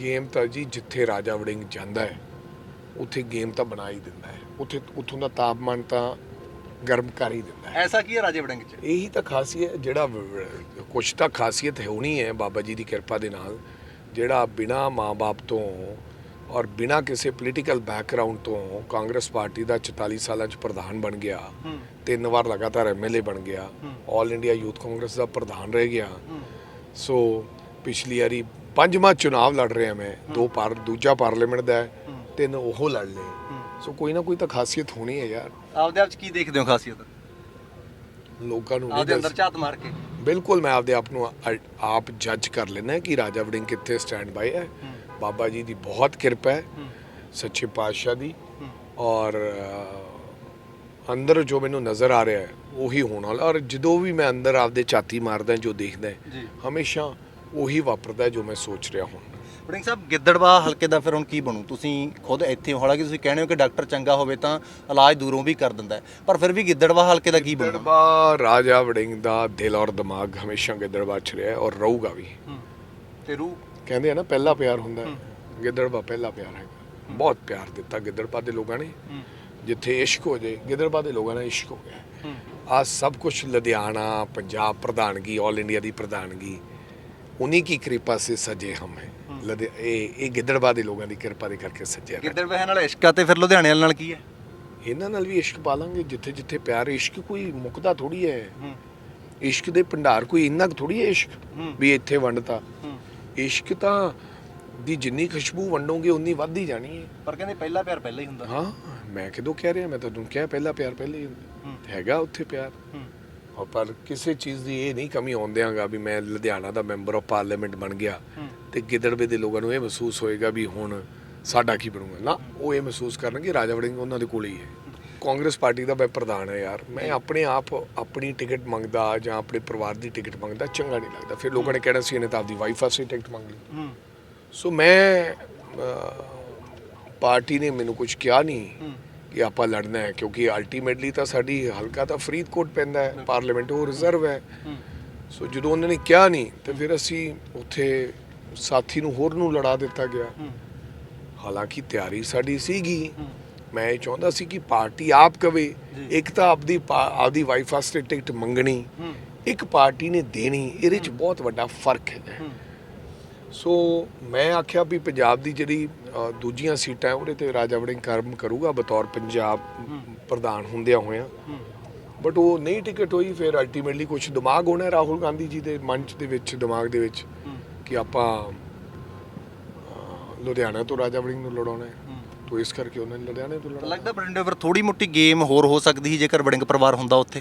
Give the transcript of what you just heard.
Game ਤਾਂ ਜੀ ਜਿੱਥੇ ਰਾਜਾ ਵੜਿੰਗ ਜਾਂਦਾ ਹੈ ਉੱਥੇ ਗੇਮ ਤਾਂ ਬਣਾ ਹੀ ਦਿੰਦਾ ਹੈ। ਉੱਥੇ ਉੱਥੋਂ ਦਾ ਤਾਪਮਾਨ ਤਾਂ ਗਰਮ ਕਰ ਹੀ ਦਿੰਦਾ ਹੈ। ਐਸਾ ਕੀ ਹੈ ਰਾਜੇ ਵੜਿੰਗ 'ਚ? ਇਹੀ ਤਾਂ ਖਾਸੀਅਤ ਜਿਹੜਾ ਕੁਛ ਤਾਂ ਖਾਸੀਅਤ ਹੋਣੀ ਹੈ ਬਾਬਾ ਜੀ ਦੀ ਕਿਰਪਾ ਦੇ ਨਾਲ। ਜਿਹੜਾ ਬਿਨਾ ਮਾਂ-ਬਾਪ ਤੋਂ ਔਰ ਬਿਨਾ ਕਿਸੇ ਪੋਲੀਟੀਕਲ ਬੈਕਗ੍ਰਾਉਂਡ ਤੋਂ ਕਾਂਗਰਸ ਪਾਰਟੀ ਦਾ 44 ਸਾਲਾਂ 'ਚ ਪ੍ਰਧਾਨ ਬਣ ਗਿਆ ਹੂੰ। ਤਿੰਨ ਵਾਰ ਲਗਾਤਾਰ ਐਮਐਲਏ ਬਣ ਗਿਆ ਆਲ ਇੰਡੀਆ ਯੂਥ ਕਾਂਗਰਸ ਦਾ ਪ੍ਰਧਾਨ ਰਹਿ ਗਿਆ। ਸੋ ਪਿਛਲੀ ਵਾਰੀ ਪੰਜਵਾਂ ਚੁਣਾਵ ਲੜ ਰਿਹਾ ਮੈਂ। ਦੋ ਪਾਰ ਦੂਜਾ ਪਾਰਲੀਮੈਂਟ ਦਾ ਹੈ ਤਿੰਨ ਉਹ ਲੜ ਲਏ। ਸੋ ਕੋਈ ਨਾ ਕੋਈ ਤਾਂ ਖਾਸੀਅਤ ਹੋਣੀ ਹੈ ਯਾਰ। ਆਪਦੇ ਆਪ 'ਚ ਕੀ ਦੇਖਦੇ ਹੋ ਖਾਸੀਅਤ? ਲੋਕਾਂ ਨੂੰ ਨਹੀਂ ਆਪਦੇ ਅੰਦਰ ਦੱਸ ਝਾਤ ਮਾਰ ਕੇ। ਬਿਲਕੁਲ ਮੈਂ ਆਪਦੇ ਆਪ ਨੂੰ ਆਪ ਜੱਜ ਕਰ ਲੈਣਾ ਕਿ ਰਾਜਾ ਵੜਿੰਗ ਕਿੱਥੇ ਸਟੈਂਡ ਬਾਈ ਹੈ। ਬਾਬਾ ਜੀ ਦੀ ਬਹੁਤ ਕਿਰਪਾ ਹੈ। ਸੱਚੇ ਪਾਤਸ਼ਾਹ ਦੀ। ਔਰ ਅ, ਅੰਦਰ ਜੋ ਮੈਨੂੰ ਨਜ਼ਰ ਆ ਰਿਹਾ ਹੈ ਉਹੀ ਹੋਣ ਵਾਲਾ। ਔਰ ਜਦੋਂ ਵੀ ਮੈਂ ਅੰਦਰ ਆਪਦੇ ਛਾਤੀ ਮਾਰਦਾ ਜੋ ਦੇਖਦਾ ਜੀ। ਹਮੇਸ਼ਾ ਉਹੀ ਵਾਪਰਦਾ ਹੈ ਜੋ ਮੈਂ ਸੋਚ ਰਿਹਾ ਹੁਣ। ਵੜਿੰਗ ਸਾਹਿਬ ਗਿੱਦੜਵਾ ਹਲਕੇ ਦਾ ਫਿਰ ਹੁਣ ਕੀ ਬਣੂ? ਤੁਸੀਂ ਖੁਦ ਇੱਥੇ ਹੋ ਹਾਲਾਂਕਿ ਤੁਸੀਂ ਕਹਿੰਦੇ ਹੋ ਕਿ ਡਾਕਟਰ ਚੰਗਾ ਹੋਵੇ ਤਾਂ ਇਲਾਜ ਦੂਰੋਂ ਵੀ ਕਰ ਦਿੰਦਾ ਹੈ ਪਰ ਫਿਰ ਵੀ ਗਿੱਦੜਵਾ ਹਲਕੇ ਦਾ ਕੀ ਬਣੂ? ਗਿੱਦੜਬਾ ਰਾਜਾ ਵੜਿੰਗ ਦਾ ਦਿਲ ਔਰ ਦਿਮਾਗ ਹਮੇਸ਼ਾ ਗਿੱਦੜਬਾ 'ਚ ਰਿਹਾ ਹੈ ਔਰ ਰਹੂਗਾ ਵੀ। ਤੇ ਰੂ ਕਹਿੰਦੇ ਆ ਨਾ ਪਹਿਲਾ ਪਿਆਰ ਹੁੰਦਾ ਹੈ। ਗਿੱਦੜਬਾ ਪਹਿਲਾ ਪਿਆਰ ਹੈਗਾ। ਬਹੁਤ ਪਿਆਰ ਦਿੱਤਾ ਗਿੱਦੜਬਾ ਦੇ ਲੋਕਾਂ ਨੇ। ਜਿੱਥੇ ਇਸ਼ਕ ਹੋ ਜੇ ਗਿੱਦੜਬਾ ਦੇ ਲੋਕਾਂ ਨਾਲ ਇਸ਼ਕ ਹੋ ਗਿਆ। ਆ ਸਭ ਕੁਝ ਲੁਧਿਆਣਾ ਪੰਜਾਬ ਪ੍ਰਧਾਨਗੀ 올 ਇੰਡੀਆ ਦੀ ਪ੍ਰਧਾਨਗੀ। ਉਨੀ ਕੀ ਕਿਰਪਾ ਸੇ ਸਜੇ ਹਮ ਹੈ। ਲੁਧਿ- ਇਹ ਇਹ ਗਿੱਦੜਬਾ ਦੇ ਲੋਕਾਂ ਦੀ ਕਿਰਪਾ ਦੇ ਕਰਕੇ ਸਜਿਆ ਰਿਹਾ। ਗਿੱਦੜਵਾ ਨਾਲ ਇਸ਼ਕਾ ਤੇ ਫਿਰ ਲੁਧਿਆਣੇ ਵਾਲੇ ਨਾਲ ਕੀ ਹੈ? ਇਹਨਾਂ ਨਾਲ ਵੀ ਇਸ਼ਕ ਪਾਲਾਂਗੇ ਜਿੱਥੇ ਜਿੱਥੇ ਪਿਆਰ ਇਸ਼ਕ ਕੋਈ ਮੁੱਕਦਾ ਥੋੜੀ ਹੈ। ਇਸ਼ਕ ਦੇ ਭੰਡਾਰ ਕੋਈ ਇੰਨਾ ਥੋੜੀ ਹੈ ਇਸ਼ਕ ਵੀ ਇੱਥੇ ਵੰਡਤਾ। ਇਸ਼ਕ ਤਾਂ ਦੀ ਜਿੰਨੀ ਖੁਸ਼ਬੂ ਵੰਡੋਗੇ ਉਨੀ ਵੱਧਦੀ ਜਾਣੀ ਹੈ। ਪਰ ਕਹਿੰਦੇ ਪਹਿਲਾ ਪਿਆਰ ਪਹਿਲਾਂ ਹੀ ਹੁੰਦਾ। ਹਾਂ ਮੈਂ ਕਿਦੋਂ ਕਹਿ ਰਿਹਾ ਮੈਂ ਤੁਹਾਨੂੰ ਕਿਹਾ ਪਹਿਲਾ ਪਿਆਰ ਪਹਿਲੇ ਹੀ ਹੁੰਦਾ। ਹੈਗਾ ਉੱਥੇ ਪਿਆਰ। ਪਰ ਕਿਸੇ ਚੀਜ਼ ਦੀ ਇਹ ਨਹੀਂ ਕਮੀ ਆਉਣ ਦਿਆਂਗਾ ਵੀ ਮੈਂ ਲੁਧਿਆਣਾ ਦਾ ਮੈਂਬਰ ਆਫ ਪਾਰਲੀਮੈਂਟ ਬਣ ਗਿਆ ਤੇ ਗਿੱਦੜਵੇ ਦੇ ਲੋਕਾਂ ਨੂੰ ਇਹ ਮਹਿਸੂਸ ਹੋਏਗਾ ਵੀ ਹੁਣ ਸਾਡਾ ਕੀ ਬਣੂਗਾ। ਨਾ ਉਹ ਇਹ ਮਹਿਸੂਸ ਕਰਨਗੇ ਰਾਜਾ ਵੜਿੰਗ ਉਹਨਾਂ ਦੇ ਕੋਲ ਹੀ ਹੈ। ਕਾਂਗਰਸ ਪਾਰਟੀ ਦਾ ਮੈਂ ਪ੍ਰਧਾਨ ਹੈ ਯਾਰ। ਮੈਂ ਆਪਣੇ ਆਪ ਆਪਣੀ ਟਿਕਟ ਮੰਗਦਾ ਜਾਂ ਆਪਣੇ ਪਰਿਵਾਰ ਦੀ ਟਿਕਟ ਮੰਗਦਾ ਚੰਗਾ ਨਹੀਂ ਲੱਗਦਾ। ਫਿਰ ਲੋਕਾਂ ਨੇ ਕਹਿਣਾ ਸੀ ਇਹਨੇ ਤਾਂ ਆਪਦੀ ਵਾਈਫ ਵਾਸਤੇ ਟਿਕਟ ਮੰਗ ਲਈ। ਸੋ ਮੈਂ ਪਾਰਟੀ ਨੇ ਮੈਨੂੰ ਕੁਝ ਕਿਹਾ ਨਹੀਂ। ਕਿ ਆਪਾਂ ਲੜਨਾ ਹੈ ਕਿਉਂਕਿ ਅਲਟੀਮੇਟਲੀ ਤਾਂ ਸਾਡੀ ਹਲਕਾ ਤਾਂ ਫਰੀਦਕੋਟ ਪੈਂਦਾ ਹੈ ਪਾਰਲੀਮੈਂਟ ਉਹ ਰਿਜ਼ਰਵ ਹੈ। ਸੋ ਜਦੋਂ ਉਹਨਾਂ ਨੇ ਕਿਹਾ ਨਹੀਂ ਤੇ ਫਿਰ ਅਸੀਂ ਉੱਥੇ ਸਾਥੀ ਨੂੰ ਹੋਰ ਨੂੰ ਲੜਾ ਦਿੱਤਾ ਗਿਆ। ਹਾਲਾਂਕਿ ਤਿਆਰੀ ਸਾਡੀ ਸੀਗੀ। ਮੈਂ ਇਹ ਚਾਹੁੰਦਾ ਸੀ ਕਿ ਪਾਰਟੀ ਆਪ ਕਵੇ। ਇੱਕ ਤਾਂ ਆਪਦੀ ਆਪਦੀ ਵਾਈਫ ਵਾਸਤੇ ਟਿਕਟ ਮੰਗਣੀ। ਇੱਕ ਪਾਰਟੀ ਨੇ ਦੇਣੀ। ਇਹਦੇ ਚ ਬਹੁਤ ਵੱਡਾ ਫ਼ਰਕ ਹੈ। ਸੋ ਮੈਂ ਆਖਿਆ ਵੀ ਪੰਜਾਬ ਦੀ ਜਿਹੜੀ ਦੂਜੀਆਂ ਸੀਟਾਂ ਉਹਦੇ ਤੇ ਰਾਜਾ ਵੜਿੰਗ ਕਰਮ ਕਰੂਗਾ, ਬਤੌਰ ਪੰਜਾਬ ਪ੍ਰਧਾਨ ਹੁੰਦਿਆਂ ਹੋਇਆਂ। ਬਟ ਉਹ ਨਹੀਂ ਟਿਕਟ ਹੋਈ, ਫਿਰ ਅਲਟੀਮੇਟਲੀ ਕੁਝ ਦਿਮਾਗ ਹੋਣਾ ਰਾਹੁਲ ਗਾਂਧੀ ਜੀ ਦੇ ਮਨ ਦੇ ਵਿੱਚ, ਦਿਮਾਗ ਦੇ ਵਿੱਚ ਕਿ ਆਪਾਂ ਲੁਧਿਆਣਾ ਤੋਂ ਰਾਜਾ ਵੜਿੰਗ ਨੂੰ ਲੜਾਉਣਾ ਹੈ। ਤੋਂ ਇਸ ਕਰਕੇ ਉਹਨਾਂ ਨੇ ਲੁਧਿਆਣੇ ਤੋਂ ਤਾਂ ਲੱਗਦਾ ਬਰਿੰਡੇ ਫਿਰ ਥੋੜੀ ਮੋਟੀ ਗੇਮ ਹੋਰ ਹੋ ਸਕਦੀ ਸੀ ਜੇਕਰ ਵੜਿੰਗ ਪਰਿਵਾਰ ਹੁੰਦਾ ਉੱਥੇ।